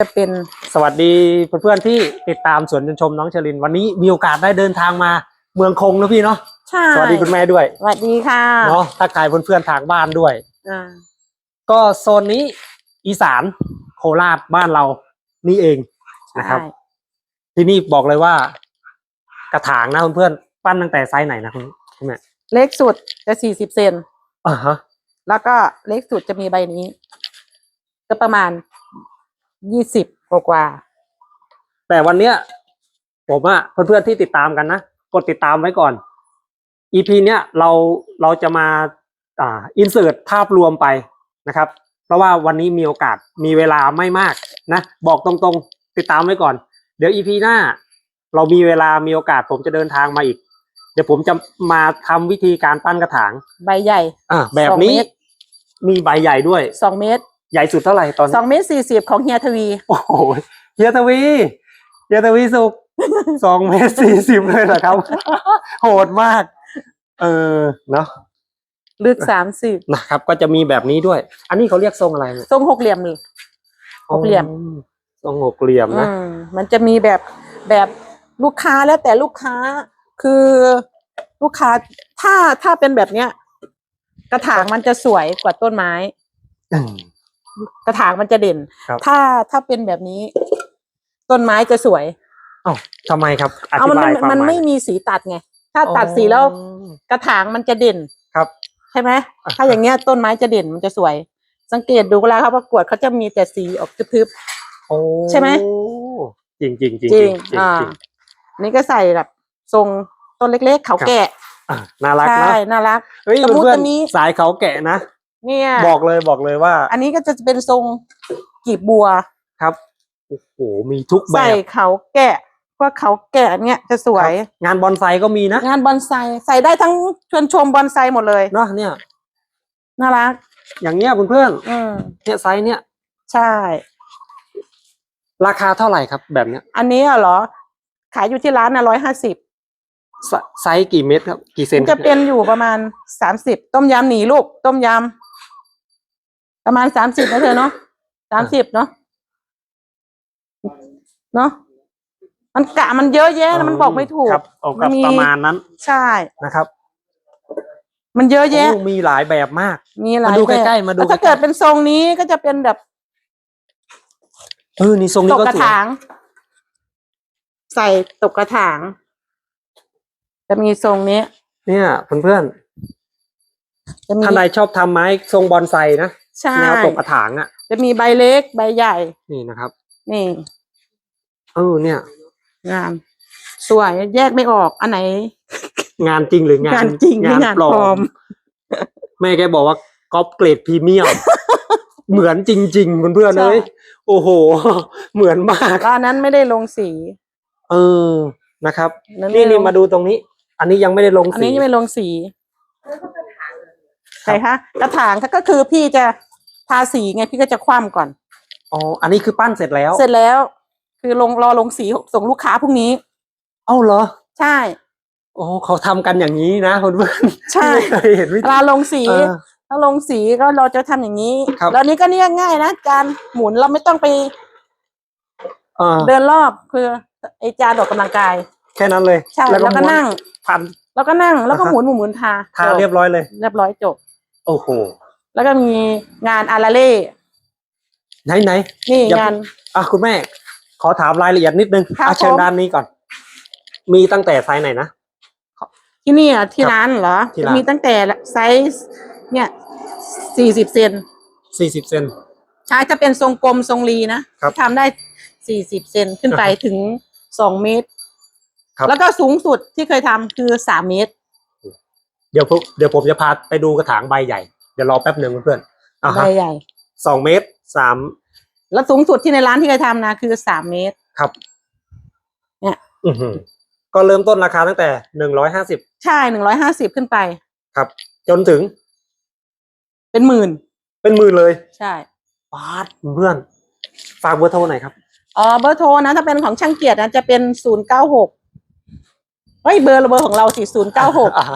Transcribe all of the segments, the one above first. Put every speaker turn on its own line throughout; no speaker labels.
จะเป็น
สวัสดีเพื่อนๆที่ติดตามสวนจนชมน้องเชลิน วันนี้มีโอกาสได้เดินทางมาเมืองคงนะพี่เนาะ
ใช่
สวัสดีคุณแม่ด้วย
สวัสดีค่ะ
เนาะทักทายเพื่อนๆทางบ้านด้วย
อ่า
ก็โซนนี้อีสานโคราชบ้านเรานี่เองนะครับ
ใช่
ที่นี่บอกเลยว่า กระถางนะเพื่อนๆปั้นตั้งแต่ไซส์ไหนนะคุณคุณแม่
เล็กสุดจะสี่สิบเซน
อ่าฮะ
แล้วก็เล็กสุดจะมีใบนี้ก็ประมาณ ยี่สิบกว่า
แต่วันเนี้ยผมอะเพื่อนๆที่ติดตามกันนะกดติดตามไว้ก่อน EP เนี้ยเราเราจะมาอ่าอินเสิร์ตภาพรวมไปนะครับ เพราะว่าวันนี้มีโอกาสมีเวลาไม่มากนะบอกตรงๆติดตามไว้ก่อน เดี๋ยว EP หน้า เรามีเวลามีโอกาสผมจะเดินทางมาอีก เดี๋ยวผมจะมาทำวิธีการปั้นกระถาง
ๆใบใหญ่
อ่าแบบ
สอง
นี้
เมตร
มีใบใหญ่ด้วย
สองเมตร
ใหญ่สุดเท่าไหร่ตอน
ส
นี้
องเมตรสี่สิบของเฮียทวี
โอ้โหเฮียทวีเฮียทวีสุกสองเมตรสี่สิบเลยเหรอครับ โหดมาก เออเนาะ
ลึกสามสิบ
นะครับ ก็จะมีแบบนี้ด้วย อันนี้เขาเรียกทรงอะไรเนี่ย
ทรงหกเหลี่ยมเลยหกเหลี่ยม
อ๋อทรงหกเหลี่ยม
อื
นะ
มมันจะมีแบบแบบลูกค้าแล้วแต่ลูกค้าคือลูกค้าถ้าถ้าเป็นแบบเนี้ย กระถางมันจะสวยกว่าต้นไม้
อืม
กระถางมันจะเด่น
ครับ
ถ้าถ้าเป็นแบบนี้ ต้นไม้จะสวย
เอ้าทำไมครับอ
เอา
ธิ
มัน
บาย
มัน
ความ
มัน
หมาย
ไม่มีสีตัดไง ถ้าตัดสีแล้ว
อ๋อ ก
ระถางมันจะเด่น
ครับ
ใช่ไหม
อ่า
ถ้าอย่างเงี้ยต้นไม้จะเด่นมันจะสวย สังเกตดูเวลาเขาประกวดเขาจะมีแต่สีออกทึบ
โอ้
ใช่ไหม
จริงจริงจริง
ๆจริง
จริง
อ่า
จริง
นี่ก็ใส่แบบทรงต้นเล็กๆเขาแก่
อะน่ารัก
ใช่
นะ
น่ารัก
เฮ้ย
ตะมุ
เพื่อน
ตะมิ
ๆสายเขาแกะนะ
เนี่ย
บอกเลยบอกเลยว่า
อันนี้ก็จะเป็นทรงกีบบัว
ครับโอ้โหมีทุกแบ
ใส่
บ
เขาแกะพวกเขาแกะเนี่ยจะสวย
งานบอนไซก็มีนะ
งานบอนไซใส่ได้ทั้งชวนชมบอนไซหมดเลย
เนาะเนี่ย
น่ารัก
อย่างเงี้ยเพื่อน
อืม
ๆเนี่ยไซส์เนี่ย
ใช่
ราคาเท่าไหร่ครับแบบเนี้ย
อันนี้อะเหรอ ขายอยู่ที่ร้านนะร้อยห้าสิบ
ไซไซส์กี่เม็ดครับ กี่เซน
จะเป็นอยู่ประมาณสามสิบต้มยำหนีลูก ต้มยำ ประมาณสามสิบนะเธอเนาะสามสิบเนาะเนาะมันกะมันเยอะแยะนะมันบอกไม่ถูก
ครับเอา
มั
กับ
นมี
ประมาณนั้น
ใช่
นะครับ
มันเยอะแยะ
โอ้มีหลายแบบมาก
มีหลาย
มาดู
แบบ
ใกล้ๆมาดู
แล้วถ้า
ใกล้ๆ
เกิดเป็นทรงนี้ก็จะเป็นแบบ
เออนี่ทรง
ต
นี้
ก
ก็
กระ
สวย
ถาง ใส่ตกกระถาง จะมีทรงนี้
เนี่ยเพื่อน
จะ
ๆ
มี
ท่านใดชอบทำไม้ทรงบอนไซนะ
ใช่
แนวตกกระถางอะ
จะมีใบเล็กใบใหญ่
นี่นะครับ
นี่
เออเนี่ย
งานสวยแยกไม่ออกอันไหน
งานจริงหรืองาน
งานจริงหรืองานปลอม
แม่แกบอกว่าก๊อปเกรดพรีเมียมเหมือนจริงๆเพื่อนๆ
ใช่
เลยโอ้โห เหมือนมาก
ก็อันนั้นไม่ได้ลงสี
เออนะครับ
อั
นี่
ไม่
นี่
ลง
มาดูตรงนี้ อันนี้ยังไม่ได้ลง
อัน
สี
นี้ยังไม่ลงสีใช่คะกระถางก็คือพี่จะ ทาสีไงพี่ก็จะคว่ำก่อน
อ๋อ อันนี้คือปั้นเสร็จแล้ว
เสร็จแล้ว คือลงรอลงสีส่งลูกค้าพรุ่งนี้
เอ้าเหรอ
ใช่
โอ้เขาทำกันอย่างนี้นะเพื่อนๆ
ใช่
ไม่เคยเห็นวิ
เว
ธี
ลาลงสี
เออ
ถ้าลงสีก็เราจะทำอย่างนี้
ครับ
แล้วนี้ก็เนี่ยง่ายนะจานหมุนเราไม่ต้องไป
เออ
เดินรอบคือไอจานออกกำลังกาย
แค่นั้นเลย
ใช่แล้วก็
ม้ว
นั่ง
พัน
แล้วก็นั่งแล้วก็
อ่าฮะ
หมุนหมุนหมุนทา
ทา
จบ
เรียบร้อยเลย
เรียบร้อยจบ
โอ้โห
แล้วก็มีงานอาราเล่
ไหนไหน
นี่
อย่า
งาน
อะคุณแม่ ขอถามรายละเอียดนิดนึง
ครับ
อะเชิญ
ผม
ด้านนี้ก่อน มีตั้งแต่ไซส์ไหนนะ
ที่นี่อะที่
ครับ
ร้านเหรอ
ที่
จะ
ร้าน
มีตั้งแต่ไซส์เนี่ยสี่สิบเซน
สี่สิบเซน
ใช่ถ้าเป็นทรงกลมทรงรีนะครับทำได้สี่สิบเซนขึ้นไป
อ่าฮะ
ถึงสองเมตร
ครับ
แล้วก็สูงสุดที่เคยทำคือสามเมตร
เดี๋ยวผมเดี๋ยวผมจะพาไปดูกระถางใบใหญ่เดี๋ยวรอแป๊บหนึ่งเพื่อนๆอะ
ใบ
ฮะ
ใหญ่
สองเมตรสาม
แล้วสูงสุดที่ในร้านที่เคยทำนะคือสามเมตร
ครับ
เนี่ย
อือหือก็เริ่มต้นราคาตั้งแต่หนึ่งร้อยห้าสิบ
ใช่หนึ่งร้อยห้าสิบขึ้นไป
ครับ จนถึง
เป็นหมื่น
เป็นหมื่นเลย
ใช่
ปาดเพื่อนฝากเบอร์โทรหน่อยครับ
อ๋อเบอร์โทรนะ ถ้าเป็นของช่างเกียรตินะจะเป็นศูนย์เก้าหกเฮ้ยเบอร์เบอร์ของเราสิศูนย์เก้าหก
อ่า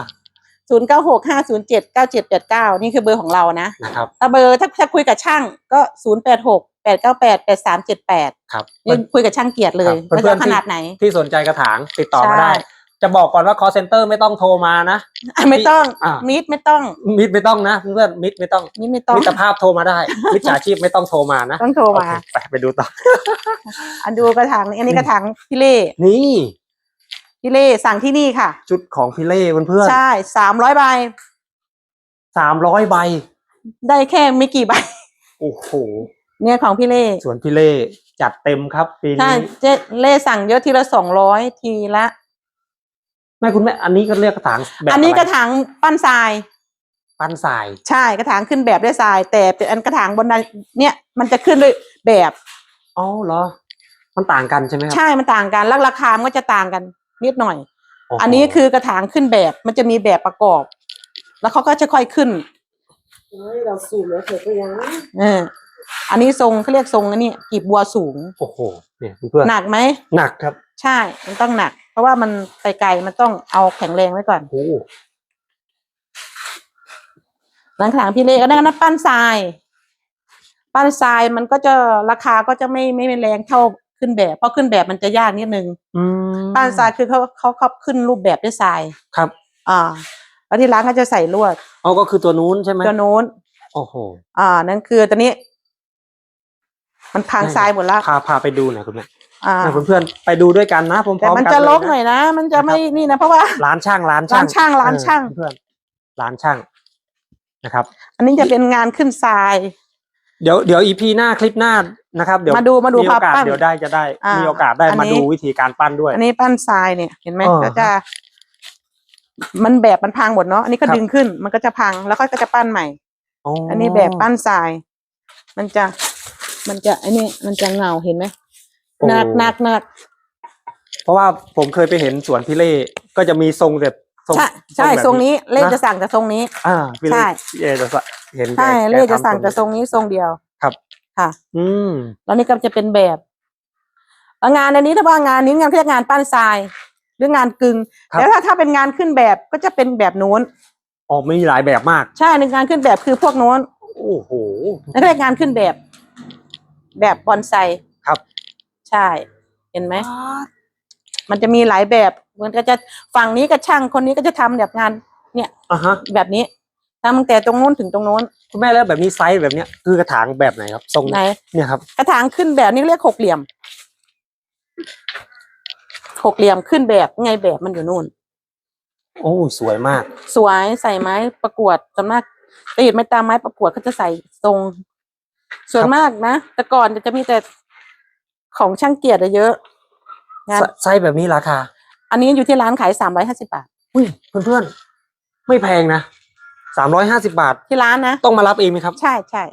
ศูนย์เก้าหกห้าศูนย์เจ็ดเก้าเจ็ดแปดเก้านี่คือเบอร์ของเรานะ
นะครับ
ถ้าเบอร์ถ้าถ้าคุยกับช่างก็ศูนย์แปดหกแปดเก้าแปดแปดสามเจ็ดแปด
ครับ
ยังคุยกับช่างเกียรติเลย
ครับ
ว่า
เพื่อ
จะ
นๆ
ขนาดไหน
ที่สนใจกระถางติดต่อมาได้
ใช่
จะบอกก่อนว่า call center ไม่ต้องโทรมานะ
อะไม่ต้อง
อ่า
มิดไม่ต้อง
มิดไม่ต้องนะเพื่อนมิดไม่ต้อง
มิดไม่ต้อง
มิตรภาพโทรมาได้ มิจฉาชีพไม่ต้องโทรมานะ
ต้องโทรมา
โอเคไปไปดูต่อ
อันดูกระถางนี้อันนี้กระถางพี่เล่
นี่
พี่เล่สั่งที่นี่ค่ะ
ชุดของพี่เล่เพื่อน
ใช่สามร้อยใบ
สามร้อยใบ
ได้แค่ไม่กี่ใบ
โอ้โห
เนี่ยของพี่เล่
ส่วนพี่เล่จัดเต็มครับปี
ใช่
นี้
เจ๊เล่สั่งเยอะทีละสองร้อยทีละ
แม่คุณแม่อันนี้ก็เรียกกระถางแบบ
อันนี้
ไร
กระถางปั้นทราย
ปั้นทราย
ใช่กระถางขึ้นแบบด้วยทราย แต่เป็นอันกระถางบนนั้นเนี่ยมันจะขึ้นด้วยแบบ
อ๋อเหรอ มันต่างกันใช่ไหมครั
ใช่มันต่างกันแล้วราคามันก็จะต่างกัน นิดหน่อย
โโห
อันนี้คือกระถางขึ้นแบบ มันจะมีแบบประกอบ แล้วเขาก็จะค่อยขึ้น
เฮ้ยเราสูบแล้วเสร็จก็ยัง
เอออันนี้ทรงเขาเรียกทรงอันนี้กีบบัวสูง
โอ้โหเนี่ยเพื่อน
หนักไหม
หนักครับ
ใช่ มันต้องหนัก เพราะว่ามันไปไกลมันต้องเอาแข็งแรงไว้ก่อน
โอ้โห
หลังขางพี่เล็กก็ได้นะปั้นทราย ปั้นทรายมันก็จะราคาก็จะไม่ไม่ไม่แรงเท่า ขึ้นแบบ เพราะขึ้นแบบมันจะยากนิดนึง
อืม
ปั้นทรายคือเขาเขาเขาขึ้นรูปแบบด้วยทราย
ครับ
อ่าแล้วที่ร้านก็จะใส่ลวด
อ๋อก็คือตัวนู้นใช่ไหม
ตัวโน้น
โอ้โห
อ่า นั่นคือตัวนี้ มันพังทรายหมดแล้ว
พาพาไปดูหน่อยคุณแม่
อ่า
ให้เพื่อนๆไปดูด้วยกันนะพร้อมๆ
แต่มัน
กั
จะ
เย
ลกหน่อยนะ มันจะไม่
นะครับ
นี่นะเพราะว่า
ร้านช่างร้านช่าง
ร้านช่างร้านช่าง
เออเพื่อนๆร้านช่างนะครับ
อันนี้จะเป็นงานขึ้นทราย
เดี๋ยวเดี๋ยวอีพีหน้าคลิปหน้านะครับ เดี๋ยว
มาดูมาดู
โอกาส
ภาพปั้น
เดี๋ยวได้จะได้
อ่ามี
มีโอกาสได้
อัน
มา
นี้
ดูวิธีการปั้นด้วย
อันนี้ปั้นทรายเนี่ยเห็นไหม
อ๋อ
ก็จะ มันแบบมันพังหมดเนาะอันนี้ก็
ครับ
ดึงขึ้น มันก็จะพังแล้วก็จะปั้นใหม่
อ๋อ
อั
อั
นนี้แบบปั้นทราย มันจะ มันจะอันนี้มันจะเงาเห็นไหมหนักหนักหนัก
เพราะว่าผมเคยไปเห็นสวนพี่เล่ก็จะมีทรงแบบทรง
ใช่ใช่
แบบ
ทรงนี้เล่
นะ
จะสั่งแต่ทรงนี้
อ่าพี่
ใช่
เล่เล่จะเห็นแก
ใช่
แก
เล่จะ
ทำ
สั่งแต่
นี้
ทรงนี้ทรงเดียว
ครับ
ค่ะ
อืม
แล้วนี่ก็จะเป็นแบบแล้วงานอันนี้ถ้าว่างานนี้งานเขาเรียกงานปั้นทรายหรืองานกึง
ครับ
แล้วถ้าถ้าเป็นงานขึ้นแบบก็จะเป็นแบบนู้น
ออกมีหลายแบบมาก
ใช่ในงานขึ้นแบบคือพวกโน้น
โอ้โห
นั่นก็เรียกงานขึ้นแบบ แบบบอนไซ
ครับ
ใช่เห็นไหม มันจะมีหลายแบบมันก็จะฝั่งนี้ก็ช่างคนนี้ก็จะทำแบบงาน เนี่ย
อะฮะ
แบบนี้ทำตั้งแต่ตรงโน้นถึงตรงโน้น
คุณแม่แล้วแบบนี้ไซส์แบบเนี้ยคือกระถางแบบไหนครับทรง
ไหน
เนี่ยครับ
กระถางขึ้นแบบนี้เรียกหกเหลี่ยมหกเหลี่ยมขึ้นแบบไงแบบมันอยู่นู่น
โอ้สวยมาก
สวยใส่ไม้ประกวดส่วนมากตีดไม้ตามไม้ประกวดเขาจะใส่ทรง ส่วนมากนะแต่ก่อนจะมีแต่ของช่างเกียรติอะเยอะ งาน
ไซไซส์แบบนี้ราคา
อันนี้อยู่ที่ร้านขายสามร้อยห้าสิบาท
อุ้ยเพื่อนๆ ไม่แพงนะสามร้อยห้าสิบาท
ที่ร้านนะ
ต้องมารับเองไหมครับ
ใช่ใช่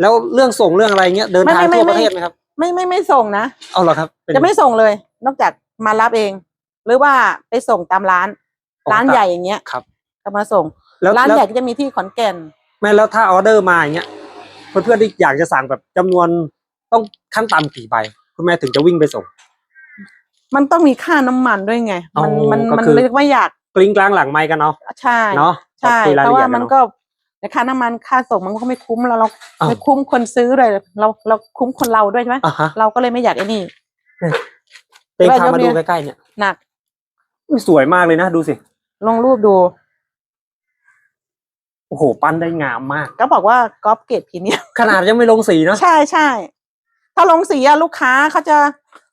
แล้วเรื่องส่งเรื่องอะไรเงี้ยเดินทาง
ไม่ไม่
ทั่ว
ไม่
ประเทศไหมครับ
ไม่ไม่ไม่ส่งนะ
เอาเหรอครับเป็น
จะไม่ส่งเลย นอกจากมารับเอง หรือว่าไปส่งตามร้าน
อ๋อ
ร้าน
ตาม
ใหญ่อย่างเงี้ย
ครับ
ก็มาส่ง
แล้ว
ร้าน
แล้ว
ใหญ่ก็จะมีที่ขอนแก่น
แม่แล้วถ้าออเดอร์มาอย่างเงี้ยเพื่อนๆที่อยากจะสั่งแบบจำนวนต้องขั้นต่ำกี่ใบคุณแม่ถึงจะวิ่งไปส่ง
มันต้องมีค่าน้ำมันด้วยไง มัน
อ๋อ
มัน
ก็
มัน
คือ
เรียกว่าอยาก
กลิ้งกลางหลังไม้กันเนาะ
ใช่
เนาะ
ใช่
คุย
เพ
ยล
ราะ
อีย
ว่า
ด
มัน
เอะ
ก็ค่าน้ำมันค่าส่งมันก็ไม่คุ้มเราเรา
อ้าว
ไม่คุ้มคนซื้อเลยเราเราคุ้มคนเราด้วยใช่ไหม
อะฮะ
เราก็เลยไม่อยากไอ้นี่
เต็ง
แล้ว
พามาดู
ยกเนี่ย
ใกล้ๆเนี่ย
หนัก
อุ๊ยสวยมากเลยนะดูสิ
ลงรูปดู
โอ้โห ปั้นได้งามมาก
ก็บอกว่ากอล์ฟเกรดพรีเมียม
ขนาดยังไม่ลงสีเนาะ
ใช่ใช่ถ้าลงสีอะลูกค้าเขาจะ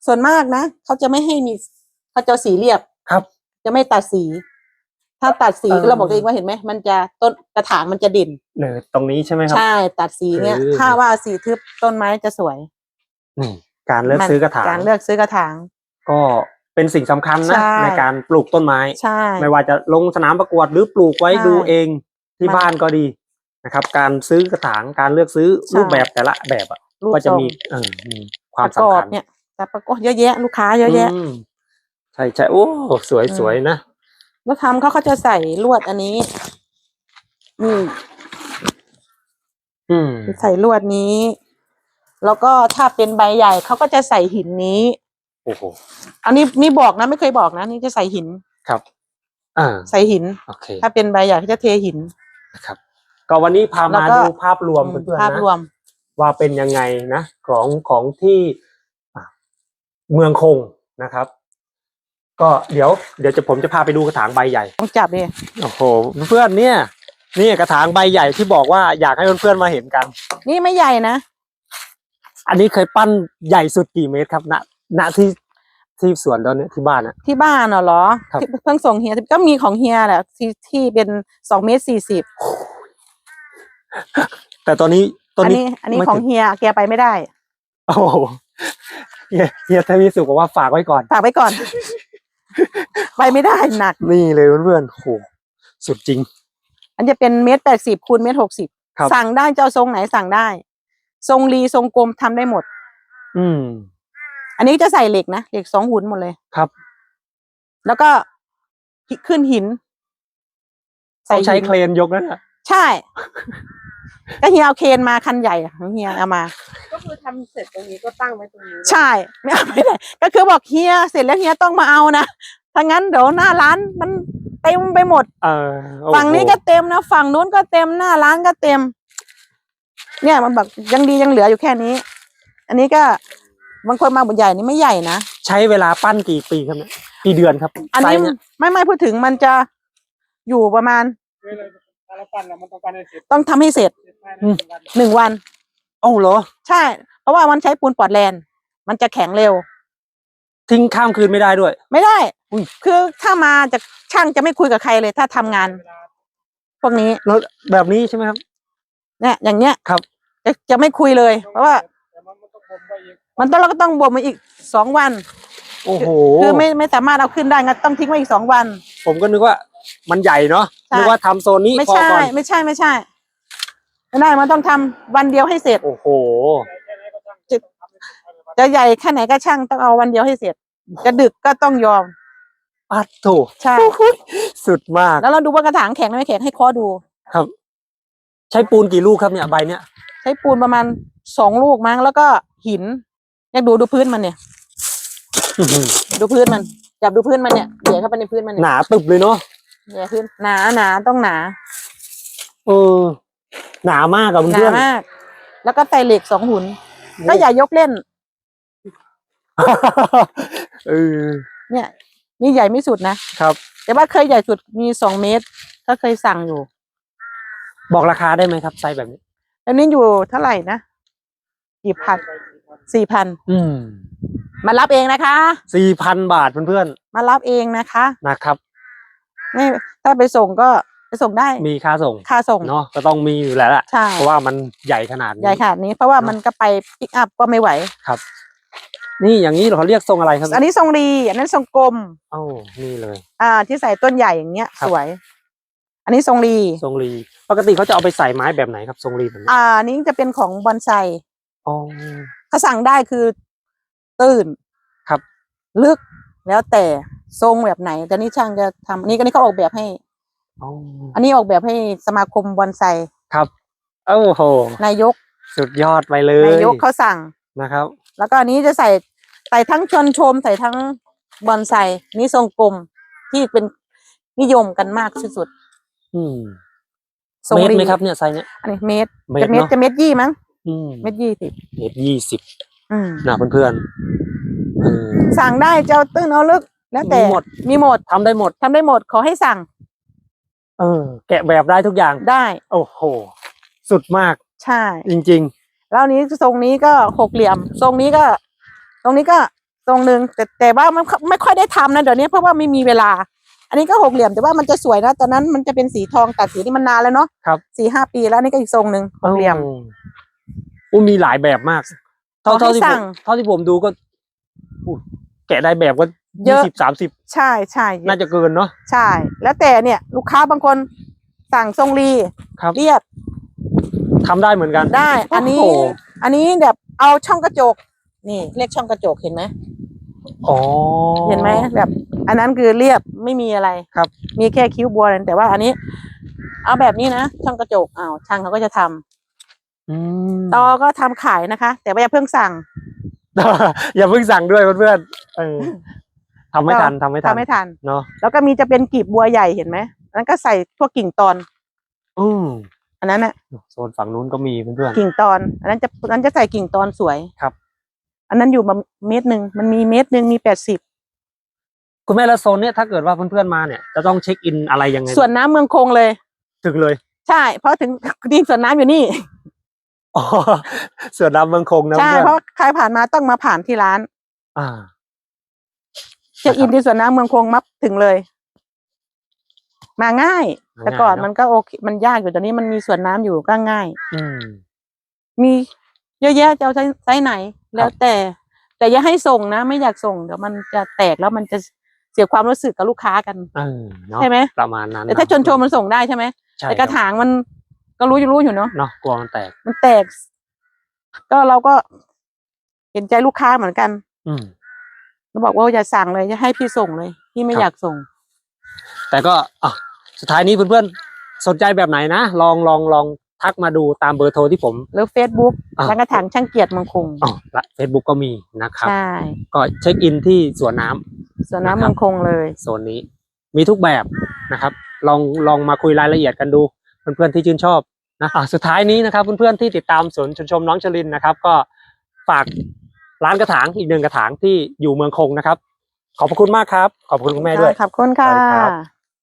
ส่วนมากนะเขาจะไม่ให้มีเขาจะเอาสีเรียบ
ครับ
จะไม่ตัดสี ถ้าตัดสี
เออ
ก็เราบอกตัวเองว่าเห็นไหมมันจะต้นกระถางมันจะเด่น
เนี่ยตรงนี้ใช่ไหมครับ
ใช่ตัดสีเนี่ย
เออ
ถ้าว่าสีทึบต้นไม้จะสวย
นี่การเลือก
มัน
ซื้อกระถาง
การเลือกซื้อกระถาง
ก็เป็นสิ่งสำคัญนะ
ใช่
ในการปลูกต้นไม้
ใช่
ไม่ว่าจะลงสนามประกวดหรือปลูกไว้
ใช่
ดูเองที่
มัน
บ้านก็ดีนะครับ การซื้อกระถางการเลือกซื้อ
ใช่
รูปแบบแต่ละแบบอะ
รูป
ก็จะ
ทรง
มีเออมีความ
ประกอ
สำ
บ
คัญ
เนี่ย แต่ประกอบเยอะแยะ ลูกค้าเยอะแยะ
มใช่ใช่โอ้สวย
อืม
สวยนะ
แล้วทำเขาเขาจะใส่ลวดอันนี้นี่
อืม
ใส่ลวดนี้ แล้วก็ถ้าเป็นใบใหญ่เขาก็จะใส่หินนี้
โอ้โห
อันนี้นี่บอกนะไม่เคยบอกนะนี่จะใส่หิน
ครับ อ่า
ใส่หิน
โอเค
ถ้าเป็นใบใหญ่เขาจะเทหิน
นะครับ ก็วันนี้พา
แล้ว
มา
ก็
ดูภาพรวม
อืม
เพื่อนๆ
ภาพ
นะ
รวม
ว่าเป็นยังไงนะของของที่อะ เมืองคงนะครับ ก็เดี๋ยวเดี๋ยวจะผมจะพาไปดูกระถางใบใหญ่
ต้องจับดิ
โอ้โหเพื่อนๆเนี่ย นี่กระถางใบใหญ่ที่บอกว่าอยากให้เพื่อนๆมาเห็นกัน
นี่ไม่ใหญ่นะ
อันนี้เคยปั้นใหญ่สุดกี่เมตรครับณณที่ที่สวนตอนนี้ที่บ้านอะ
ที่บ้านน่ะเหรอ
ครับ
ที่เพิ่งส่งเฮียก็มีของเฮียแหละที่ที่เป็นสองเมตรสี่สิบ
แต่ตอนนี้ตอน
อัน
นี้
นี้อันนี้
ไม่
ของ
ถึ
เฮียแกไปไม่ได้
โอ้โห เฮียเฮียทวีสุขบอกว่าฝากไว้ก่อน
ฝากไว้ก่อน ไปไม่ได้หนัก
นี่เลยเพื่อนๆโอ้โหสุดจริง
อันจะเป็นเมตรแปดสิบคูณเมตรหกสิบ
ครับ
สั่งได้เจ้าทรงไหนสั่งได้ ทรงรีทรงกลมทำได้หมด
อืม
อันนี้จะใส่เหล็กนะเหล็กสองหุ่นหมดเลย
ครับ
แล้วก็ขึ้นหิน
ต้องใช้
หิน
เครนยกนั่นแหะ
ใช่ ก็เฮียเอาเคนมาคันใหญ่อะของเฮียเอามา
ก็คือทำเสร็จตรงนี้ก็ตั้งไว้ตรงนี้
ใช่ไม่เอาไม่ได้ก็คือบอกเฮียเสร็จแล้วเฮียต้องมาเอานะถ้างั้นเดี๋ยวหน้าร้านมันเต็มไปหมด
เออโอ้โห
ฝั่งนี้ก็เต็มนะฝั่งนู้นก็เต็มหน้าร้านก็เต็ม เนี่ยมันแบบยังดียังเหลืออยู่แค่นี้ อันนี้ก็บางคนมาบุญใหญ่นี่ไม่ใหญ่นะ
ใช้เวลาปั้นกี่ปีครับเนี่ยกี่เดือนครับ
อัน
ไซ
นี้
ส์เนี่ย
ไม่ไม่พูดถึงมันจะอยู่ประมาณ
ถ้าเราปั้นแล้วมันต้องการให้เสร็จ
ต้องทำให้เสร็จ
เสร็จภายในหนึ่งวัน
หนึ่งวัน
โอ้าเหรอ
ใช่ เพราะว่ามันใช้ปูนปอดแลนด์มันจะแข็งเร็ว
ทิ้งข้ามคืนไม่ได้ด้วย
ไม่ได้
อุ้ย
คือถ้ามาจะช่างจะไม่คุยกับใครเลย ถ้าทำงานพวกนี้
แล้วแบบนี้ใช่ไหมครับ
เนี่ยอย่างเงี้ย
ครับ
จะจะไม่คุยเลย เพราะว่า
แต่มันมันต้องบ่มไว้อีก
มันต้องเราก็ต้องบวมมาอีกสองวัน
โอ้โห
คือไม่ไม่สามารถเอาขึ้นได้งั้นต้องทิ้งไว้อีกสองวัน
ผมก็นึกว่า มันใหญ่เนาะ
ใช่
นึกว่าทำโซนนี้
ไม่
พอ
ใช่
ก่อน
ไม่ใช่ไม่ใช่ไม่ได้มันต้องทำวันเดียวให้เสร็จ
โอ้โห
แค่นี้ก็ต้อง
จะ
ทำให้เสร็จภายในวัน
จะใหญ่แค่ไหนก็ช่างต้องเอาวันเดียวให้เสร็จ จะดึกก็ต้องยอม
ปัดโถ
ใช่
สุดมาก
แล้วเราดูว่ากระถางแข็งหรือไม่แข็งให้เคอดู
ครับ ใช้ปูนกี่ลูกครับเนี่ยใบเนี้ย
ใช้ปูนประมาณสองลูกมั้งแล้วก็หินอยากดูดูพื้นมันเนี่ย
อื้อหือ
ดูพื้นมันจับดูพื้นมันเนี่ยเหยียดเข้าไปในพื้นมัน
ห
เนี่ย
นาตึบเลยเนาะ
เหยียดพื้นหนาหนาต้องหนา
เออหนามากกับ
หนา
เพื่อน
มาก แล้วก็ใส่เหล็กสองหุ่นก็อย่ายกเล่น
เออ
เนี่ย นี่ใหญ่ไม่สุดนะครับ แต่ว่าเคยใหญ่สุดมีสองเมตร ก็เคยสั่งอยู่
บอกราคาได้ไหมครับไซส์แบบนี้
แล้วนี่อยู่เท่าไหร่นะกี่พันสี่พัน
อืม
มารับเองนะคะ
สี่พันบาทเพื่อน
มารับเองนะคะ
ๆนะครับ
ไม่ถ้าไปส่งก็ไปส่งได้
มีค่าส่ง
ค่าส่ง
เนาะก็ต้องมีอยู่แล้วแหละ
ใช่
เพราะว่ามันใหญ่ขนาดนี้
ใหญ่ขนาดนี้เพราะว่า
เนอะ
มันก็ไปปิกอัพก็ไม่ไหว
นี่อย่างนี้เขาเรียกทรงอะไรครับ
อันนี้ทรงรีอันนั้นทรงกลม
เอ้านี่เลย
อ่า ที่ใส่ต้นใหญ่อย่างเงี้ย
ครับ
สวย อันนี้ทรงรี
ทรงรีปกติเขาจะเอาไปใส่ไม้แบบไหนครับทรงรีแบบนี้
อ่าอันนี้จะเป็นของบอนไซ
อ๋อ
เขาสั่งได้คือ ตื้น
ครับ
ลึกแล้วแต่ ทรงแบบไหนแต่นี่ช่างจะทำอันนี่ก็นี่เขาออกแบบให้
อ๋อ
อันนี้ออกแบบให้สมาคมบอนไซ
ครับโอ้โห
นายก
สุดยอดไปเลย
นายกเขาสั่ง
นะครับ
แล้วก็อันนี้จะใส่ใส่ทั้งชวนชมใส่ทั้งบอนไซนี่ทรงกลมที่เป็นนิยมกันมากที่สุด
อืม
ทรง
เมตร
รี
ไหมครับเนี่ยไซส์เนี่ย
อันนี้เมตร
เมตร
จะเมตร
เนอะ
จะเมตรยี่มั้ง
อืม
เมตรยี่สิบ
เมตรยี่สิบ
อืม
นะเพื่อนๆเออ
สั่งได้จะเอาตื้นเอาลึก แล้วแต่
มีหมด
มีหมด
ทำได้หมด
ทำได้หมดขอให้สั่ง
เออ แกะแบบได้ทุกอย่าง
ได้
โอ้โห สุดมาก
ใช่
จริง
แล้วอันนี้ทรงนี้ก็หกเหลี่ยม ทรงนี้ก็ ตรงนี้ก็ทรงหนึ่งแต่แต่ว่ามันไม่ค่อยได้ทำนะเดี๋ยวนี้เพราะว่าไม่มีเวลา อันนี้ก็หกเหลี่ยมแต่ว่ามันจะสวยนะตอนนั้นมันจะเป็นสีทองตัดสีนี่มันนานแล้วเนาะ
ครับ
สี่ห้าปีแล้วนี่ก็อีกทรงหนึ่ง
ๆ
หกเหลี่ยม
อู้มีหลายแบบมาก เท่า
ขอให้
เท่าที่ผ
สั่
ม
ง
เท่าที่ผมดูก็อู้แกะได้แบบก็
เย
ยี่
อะ
สิบสามสิบ
ใช่ใช่
น่าจะเกินเนาะ
ใช่ แล้วแต่เนี่ย ลูกค้าบางคนสั่งทรงรี
ครับ
เรียบ
ทำได้เหมือนกัน
ได้ อันนี้
โอ้โห
อันนี้แบบเอาช่องกระจก นี่เรียกช่องกระจกเห็นไหม
อ๋อ
เห็นไหมแบบ อันนั้นคือเรียบไม่มีอะไร
ครับ
มีแค่คิ้วบัวนั่นแต่ว่าอันนี้ เอาแบบนี้นะช่องกระจกอ้าวช่างเขาก็จะทำ
อืม
ตอ ก็ทำขายนะคะ แต่ว่าอย่าเพิ่งสั่ง
อย่าเพิ่งสั่งด้วยเพื่อนๆเออ ทำไม่ทันทำไม่ทัน
ทำไม่ทัน
เนาะ
แล้วก็มีจะเป็นกีบบัวใหญ่เห็นไหมอันนั้นก็ใส่พวกกิ่งตอน
อืม
อันนั้นน่ะ
โซนฝั่งนู้นก็มีเพื่อน
กิ่งตอน อันนั้นจะอันนั้นจะใส่กิ่งตอนสวย
ครับ
อันนั้นอยู่มาเมตรหนึ่งมันมีเมตรหนึ่งมีแปดสิบ
ๆคุณแม่แล้วโซนเนี้ยถ้าเกิดว่าเพื่อนๆมาเนี่ย จะต้องเช็คอินอะไรยังไง
ส่วนน้ำเมืองคงเลย
ถึงเลย
ใช่ เพราะถึงดินส่วนน้ำอยู่นี่
อ๋อส่วนน้ำเมืองคงนะ
ใช่
เพื่อน
เพราะใครผ่านมาต้องมาผ่านที่ร้าน
อ่า
เช็คอินที่สวนน้ำเมืองคงมับถึงเลย มาง่ายแต่ก่อนมันก็โอเคมันยากอยู่ตอนนี้มันมีสวนน้ำอยู่ก็ง่าย
อืม
มีเยอะแยะจะเอาไซส์ไซส์ไหน แล้วแต่ แต่อย่าให้ส่งนะ ไม่อยากส่งเดี๋ยวมันจะแตกแล้วมันจะเสียความรู้สึกกับลูกค้ากัน
เออเนาะ
ใช่ไหม
ประมาณนั้น
แต่ถ้าชนโชว์มันส่งได้ใช่ไหม
ใช่
แต่กระ
ครับ
ถางมันก็รู้อยู่รู้อยู่เนาะ
เนาะกลัวมันแตก
มันแตก ก็เราก็เห็นใจลูกค้าเหมือนกัน
อืม
เราบอกว่าอย่าสั่งเลยจะให้พี่ส่งเลยพี่ไม่
ครับ
อยากส่ง
แต่ก็อะสุดท้ายนี้เพื่อนๆสนใจแบบไหนนะ ลองลองลองทักมาดูตามเบอร์โทรที่ผม
หรือเฟซบุ๊ก
อะ
ร้านกระถางช่างเกียรติเมืองคง
อ๋อและเฟซบุ๊กก็มีนะครับ
ใช่
ก็เช็คอินที่สวนน้ำ
สวนน้ำ
นะครับ
เมืองคงเลย
โซนนี้มีทุกแบบนะครับ ลองลองมาคุยรายละเอียดกันดู เพื่อนๆที่ชื่นชอบนะอะสุดท้ายนี้นะครับเพื่อนๆที่ติดตามสวนชนชมน้องชลินนะครับ ก็ฝาก ร้านกระถางอีกหนึ่งกระถางที่อยู่เมืองคงนะครับ ขอบพระคุณมากครับ ขอบคุณคุณแม่ด้วย
ขอบคุณค่ะ
สวัสดีครับ